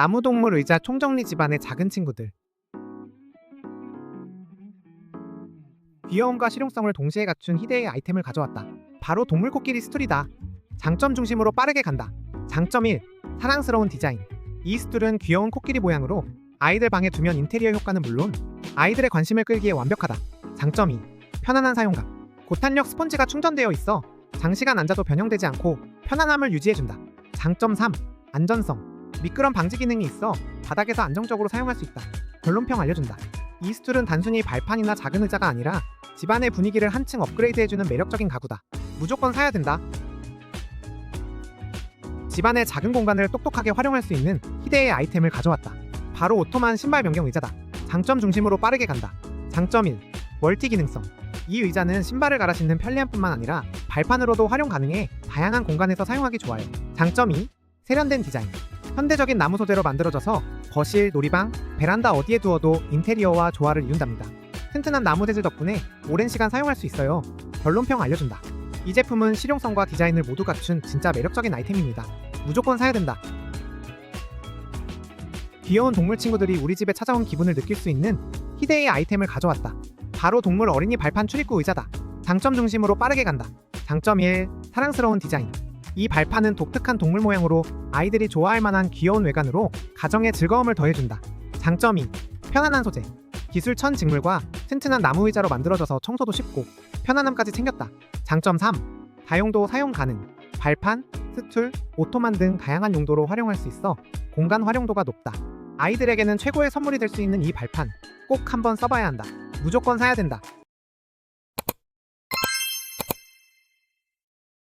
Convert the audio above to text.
나무동물 의자 총정리 집안의 작은 친구들. 귀여움과 실용성을 동시에 갖춘 희대의 아이템을 가져왔다. 바로 동물 코끼리 스툴이다. 장점 중심으로 빠르게 간다. 장점 1. 사랑스러운 디자인. 이 스툴은 귀여운 코끼리 모양으로 아이들 방에 두면 인테리어 효과는 물론 아이들의 관심을 끌기에 완벽하다. 장점 2. 편안한 사용감. 고탄력 스펀지가 충전되어 있어 장시간 앉아도 변형되지 않고 편안함을 유지해준다. 장점 3. 안전성. 미끄럼 방지 기능이 있어 바닥에서 안정적으로 사용할 수 있다. 결론평 알려준다. 이 스툴은 단순히 발판이나 작은 의자가 아니라 집안의 분위기를 한층 업그레이드해주는 매력적인 가구다. 무조건 사야 된다. 집안의 작은 공간을 똑똑하게 활용할 수 있는 희대의 아이템을 가져왔다. 바로 오토만 신발 변경 의자다. 장점 중심으로 빠르게 간다. 장점 1. 멀티 기능성. 이 의자는 신발을 갈아 신는 편리함뿐만 아니라 발판으로도 활용 가능해 다양한 공간에서 사용하기 좋아요. 장점 2. 세련된 디자인. 현대적인 나무 소재로 만들어져서 거실, 놀이방, 베란다 어디에 두어도 인테리어와 조화를 이룬답니다. 튼튼한 나무 재질 덕분에 오랜 시간 사용할 수 있어요. 결론평 알려준다. 이 제품은 실용성과 디자인을 모두 갖춘 진짜 매력적인 아이템입니다. 무조건 사야 된다. 귀여운 동물 친구들이 우리 집에 찾아온 기분을 느낄 수 있는 희대의 아이템을 가져왔다. 바로 동물 어린이 발판 출입구 의자다. 장점 중심으로 빠르게 간다. 장점 1. 사랑스러운 디자인. 이 발판은 독특한 동물 모양으로 아이들이 좋아할 만한 귀여운 외관으로 가정의 즐거움을 더해준다. 장점 2. 편안한 소재. 기술 천 직물과 튼튼한 나무 의자로 만들어져서 청소도 쉽고 편안함까지 챙겼다. 장점 3. 다용도 사용 가능. 발판, 스툴, 오토만 등 다양한 용도로 활용할 수 있어 공간 활용도가 높다. 아이들에게는 최고의 선물이 될 수 있는 이 발판 꼭 한번 써봐야 한다. 무조건 사야 된다.